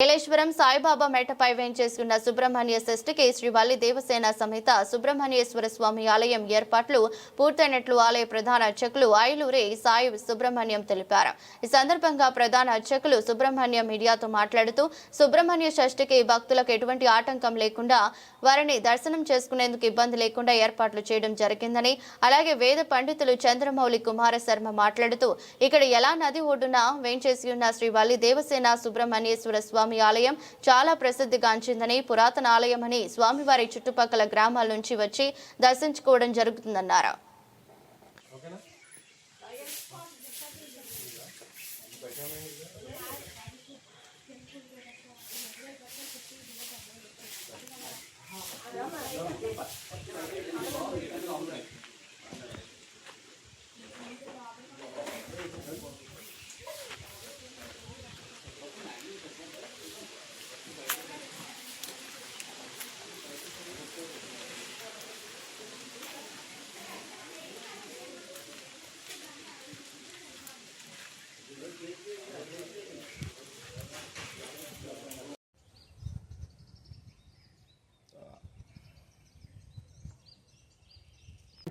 ఏలేశ్వరం సాయిబాబా మెట్టపై వేంచేసుకున్న సుబ్రహ్మణ్య షష్ఠికి శ్రీవల్లి దేవసేన సమేత సుబ్రహ్మణ్యేశ్వర స్వామి ఆలయం ఏర్పాట్లు పూర్తయినట్లు ఆలయ ప్రధాన అర్చకులు ఐలూరి సాయి సుబ్రహ్మణ్యం తెలిపారు. ఈ సందర్భంగా ప్రధాన అర్చకులు సుబ్రహ్మణ్యం మీడియాతో మాట్లాడుతూ సుబ్రహ్మణ్య షష్ఠికి భక్తులకు ఎటువంటి ఆటంకం లేకుండా వారిని దర్శనం చేసుకునేందుకు ఇబ్బంది లేకుండా ఏర్పాట్లు చేయడం జరిగిందని అలాగే వేద పండితులు చంద్రమౌళి కుమార శర్మ మాట్లాడుతూ ఇక్కడ ఎలా నది ఒడ్డున వేంచేసి ఉన్న శ్రీ దేవసేన సుబ్రహ్మణ్యేశ్వర స్వామి ఆలయం చాలా ప్రసిద్ధిగాంచిందని పురాతన ఆలయమని స్వామివారి చుట్టుపక్కల గ్రామాల నుంచి వచ్చి దర్శించుకోవడం జరుగుతుందన్నారు.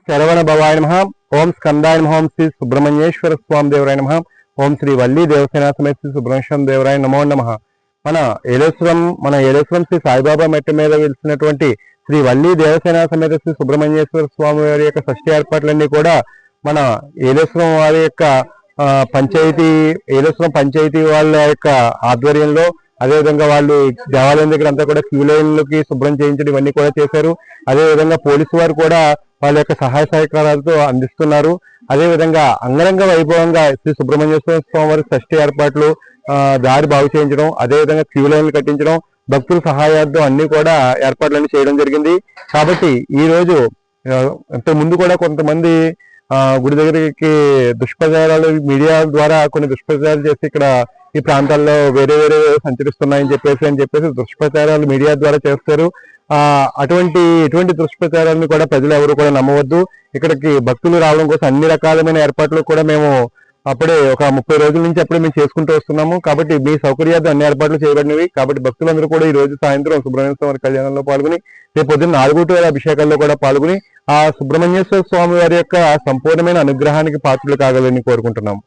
శరవణ భవాయ నమ. ఓం స్కందాయ నమ. ఓం శ్రీ సుబ్రహ్మణ్యేశ్వర స్వామి దేవరాయ నమ. ఓం శ్రీ వల్లి దేవసేన సమేత శ్రీ సుబ్రహ్మణ్యం దేవరాయ నమో నమ. మన ఏలేశ్వరం మన ఏలేశ్వరం శ్రీ సాయిబాబా మెట్ట మీద వెలిసినటువంటి శ్రీ వల్లి దేవసేన సమేత శ్రీ సుబ్రహ్మణ్యేశ్వర స్వామి వారి యొక్క షష్ఠి ఏర్పాట్లన్నీ కూడా మన ఏలేశ్వరం వారి యొక్క పంచాయతీ ఏలేశ్వరం పంచాయతీ వాళ్ళ యొక్క ఆధ్వర్యంలో అదేవిధంగా వాళ్ళు దేవాలయం దగ్గర అంతా కూడా క్యూ లైన్లకి శుభ్రం చేయించడం ఇవన్నీ కూడా చేశారు. అదే విధంగా పోలీసు వారు కూడా వాళ్ళ యొక్క సహాయ సహకారాలతో అందిస్తున్నారు. అదే విధంగా అంగరంగ వైభవంగా శ్రీ సుబ్రహ్మణ్యేశ్వర స్వామి వారి షష్ఠి ఏర్పాట్లు దారి బాగు చేయించడం అదే విధంగా క్యూ లైన్లు కట్టించడం భక్తుల సహాయార్థం అన్ని కూడా ఏర్పాట్లన్నీ చేయడం జరిగింది. కాబట్టి ఈ రోజు ఇంతకు ముందు కూడా కొంతమంది గుడి దగ్గరికి దుష్ప్రచారాలు మీడియా ద్వారా కొన్ని దుష్ప్రచారాలు చేసి ఇక్కడ ఈ ప్రాంతాల్లో వేరే వేరే సంచరిస్తున్నాయని చెప్పేసి అని చెప్పేసి దుష్ప్రచారాలు మీడియా ద్వారా చేస్తారు. ఆ అటువంటి ఎటువంటి దుష్ప్రచారాలను కూడా ప్రజలు ఎవరు కూడా నమ్మవద్దు. ఇక్కడికి భక్తులు రావడం కోసం అన్ని రకాలమైన ఏర్పాట్లు కూడా మేము అప్పుడే ఒక ముప్పై రోజుల నుంచి అప్పుడే మేము చేసుకుంటూ వస్తున్నాము. కాబట్టి మీ సౌకర్యార్థం అన్ని ఏర్పాట్లు చేయబడినవి. కాబట్టి భక్తులందరూ కూడా ఈ రోజు సాయంత్రం సుబ్రహ్మణ్య స్వామి కళ్యాణంలో పాల్గొని రేపు పొద్దున్న నాలుగు వేల అభిషేకాల్లో కూడా పాల్గొని ఆ సుబ్రహ్మణ్యేశ్వర స్వామి వారి యొక్క సంపూర్ణమైన అనుగ్రహానికి పాత్రలు కాగలని కోరుకుంటున్నాం.